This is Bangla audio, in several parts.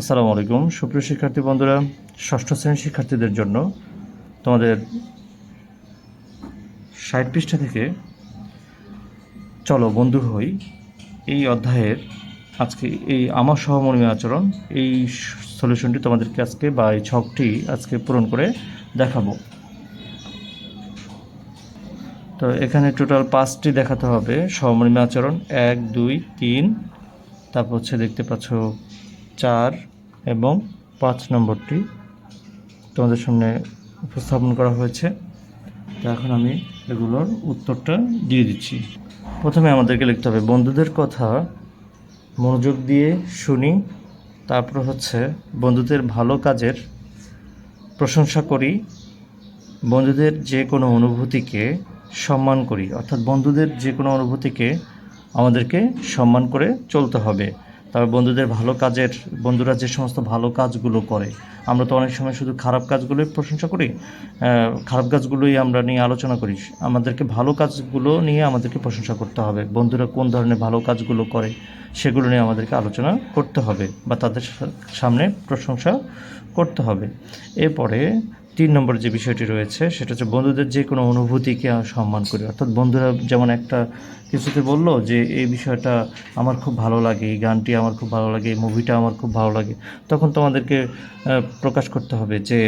আসসালামু আলাইকুম। সুপ্রিয় শিক্ষার্থী বন্ধুরা, ষষ্ঠ শ্রেণির শিক্ষার্থীদের জন্য তোমাদের ষাট পৃষ্ঠা থেকে চলো বন্ধু হই। এই অধ্যায়ের আজকে এই আমার সহমর্মী আচরণ, এই সলিউশনটি তোমাদেরকে আজকে বা এই ছকটি আজকে পূরণ করে দেখাবো। তো এখানে টোটাল পাঁচটি দেখাতে হবে সহমর্মী আচরণ, এক, দুই, তিন, তারপর হচ্ছে দেখতে পাচ্ছ চার এবং পাঁচ নম্বরটি তোমাদের সামনে উপস্থাপন করা হয়েছে। তো এখন আমি এগুলোর উত্তরটা দিয়ে দিচ্ছি। প্রথমে আমাদেরকে লিখতে হবে, বন্ধুদের কথা মনোযোগ দিয়ে শুনি, তারপর হচ্ছে বন্ধুদের ভালো কাজের প্রশংসা করি, বন্ধুদের যে কোনো অনুভূতিকে সম্মান করি, অর্থাৎ বন্ধুদের যে কোনো অনুভূতিকে আমাদেরকে সম্মান করে চলতে হবে। তারপর বন্ধুদের ভালো কাজের, বন্ধুরা যে সমস্ত ভালো কাজগুলো করে, আমরা তো অনেক সময় শুধু খারাপ কাজগুলোই প্রশংসা করি খারাপ কাজগুলোই আমরা নিয়ে আলোচনা করি। আমাদেরকে ভালো কাজগুলো নিয়ে আমাদেরকে প্রশংসা করতে হবে। বন্ধুরা কোন ধরনের ভালো কাজগুলো করে, সেগুলো নিয়ে আমাদেরকে আলোচনা করতে হবে বা তাদের সামনে প্রশংসা করতে হবে। এরপরে তিন নম্বর যে বিষয়টি রয়েছে, সেটা হচ্ছে বন্ধুদের যে কোনো অনুভূতিকে সম্মান করি। অর্থাৎ বন্ধুরা যেমন একটা কিছুতে বলল যে, এই বিষয়টা আমার খুব ভালো লাগে, এই গানটি আমার খুব ভালো লাগে, এই মুভিটা আমার খুব ভালো লাগে। তখন তোমাদেরকে প্রকাশ করতে হবে যে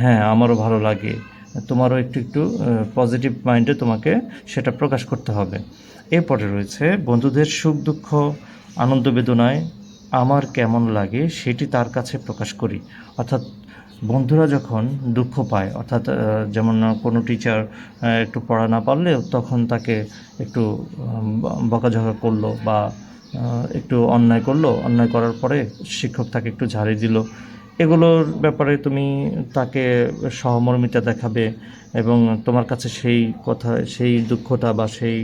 হ্যাঁ আমারও ভালো লাগে। তোমারও একটু একটু পজিটিভ মাইন্ডে তোমাকে সেটা প্রকাশ করতে হবে। এরপরে রয়েছে, বন্ধুদের সুখ, দুঃখ, আনন্দ, বেদনায় আমার কেমন লাগে সেটি তার কাছে প্রকাশ করি। অর্থাৎ বন্ধুরা যখন দুঃখ পায়, অর্থাৎ যেমন কোনো টিচার একটু পড়া না পারলে তখন তাকে একটু বকাঝকা করল বা একটু অন্যায় করল, অন্যায় করার পরে শিক্ষক তাকে একটু ঝাড়ি দিল। এগুলোর ব্যাপারে তুমি তাকে সহমর্মিতা দেখাবে এবং তোমার কাছে সেই কথা, সেই দুঃখটা বা সেই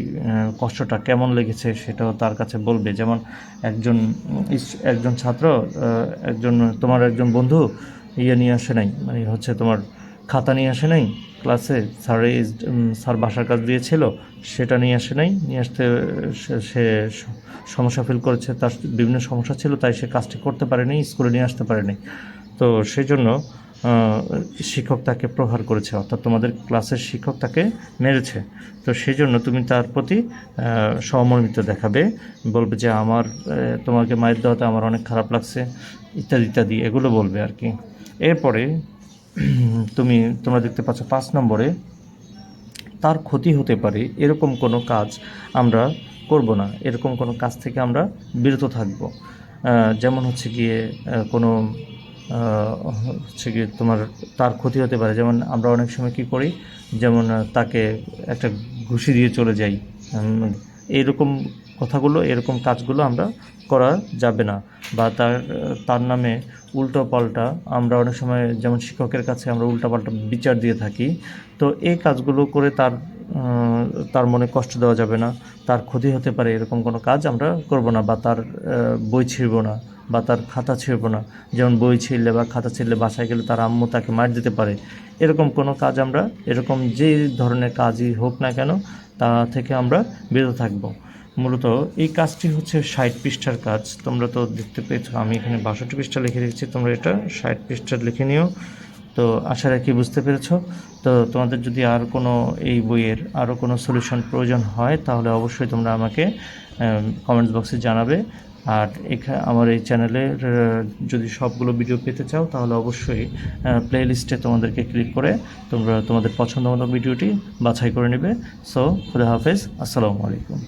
কষ্টটা কেমন লেগেছে সেটাও তার কাছে বলবে। যেমন একজন একজন ছাত্র একজন, তোমার একজন বন্ধু ইয়ে নিয়ে আসে নাই মানে হচ্ছে তোমার খাতা নিয়ে আসে নাই ক্লাসে স্যার স্যার বাসার কাজ দিয়েছিল সেটা নিয়ে আসে নাই নিয়ে আসতে সে- সমস্যা ফিল করেছে তার বিভিন্ন সমস্যা ছিল তাই সে কাজটি করতে পারেনি স্কুলে নিয়ে আসতে পারেনি। তো সেই জন্য শিক্ষক তাকে প্রহার করেছে অর্থাৎ তোমাদের ক্লাসের শিক্ষক তাকে মেরেছে। তো সেই জন্য তুমি তার প্রতি আহ, সহমর্মিতা দেখাবে বলবে যে আমার তোমাকে মায়ের দেওয়াতে আমার অনেক খারাপ লাগছে ইত্যাদি ইত্যাদি এগুলো বলবে আর কি। এরপরে তুমি তোমরা দেখতে পাচ্ছ পাঁচ নম্বরে তার ক্ষতি হতে পারে এরকম কোনো কাজ আমরা করব না এরকম কোনো কাজ থেকে আমরা বিরত থাকব। যেমন হচ্ছে গিয়ে কোনো হচ্ছে গিয়ে তোমার তার ক্ষতি হতে পারে যেমন আমরা অনেক সময় কী করি যেমন তাকে একটা ঘুষি দিয়ে চলে যাই উম, এইরকম কথাগুলো এরকম কাজগুলো আমরা করা যাবে না। বা তার তার নামে উল্টো পাল্টা আমরা অনেক সময় যেমন শিক্ষকের কাছে আমরা উল্টো পাল্টা বিচার দিয়ে থাকি, তো এই কাজগুলো করে তার তার মনে কষ্ট দেওয়া যাবে না, তার ক্ষতি হতে পারে এরকম কোনো কাজ আমরা করব না বা তার বই ছিঁড়ব না বা তার খাতা ছিঁড়ব না। যেমন বই ছিঁড়লে বা খাতা ছিঁড়লে বাসায় গেলে তার আম্মু তাকে মার দিতে পারে। এরকম কোনো কাজ আমরা, এরকম যে ধরনের কাজই হোক না কেন, তা থেকে আমরা বিরত থাকব। মূলত এই কাজটি হচ্ছে ষাট পৃষ্ঠার কাজ। তোমরা তো দেখতে পেয়েছ, আমি এখানে বাষট্টি পৃষ্ঠা লিখে রেখেছি তোমরা এটা ষাট পৃষ্ঠা লিখে নিও। তো আশা রাখি বুঝতে পেরেছ। তো তোমাদের যদি আর কোনো এই বইয়ের আরও কোনো সলিউশন প্রয়োজন হয়, তাহলে অবশ্যই তোমরা আমাকে কমেন্টস বক্সে জানাবে। আর এখানে আমার এই চ্যানেলের যদি সবগুলো ভিডিও পেতে চাও, তাহলে অবশ্যই প্লে লিস্টে তোমাদেরকে ক্লিক করে তোমরা তোমাদের পছন্দ মতো ভিডিওটি বাছাই করে নেবে। সো খুদা হাফেজ। আসসালামু আলাইকুম।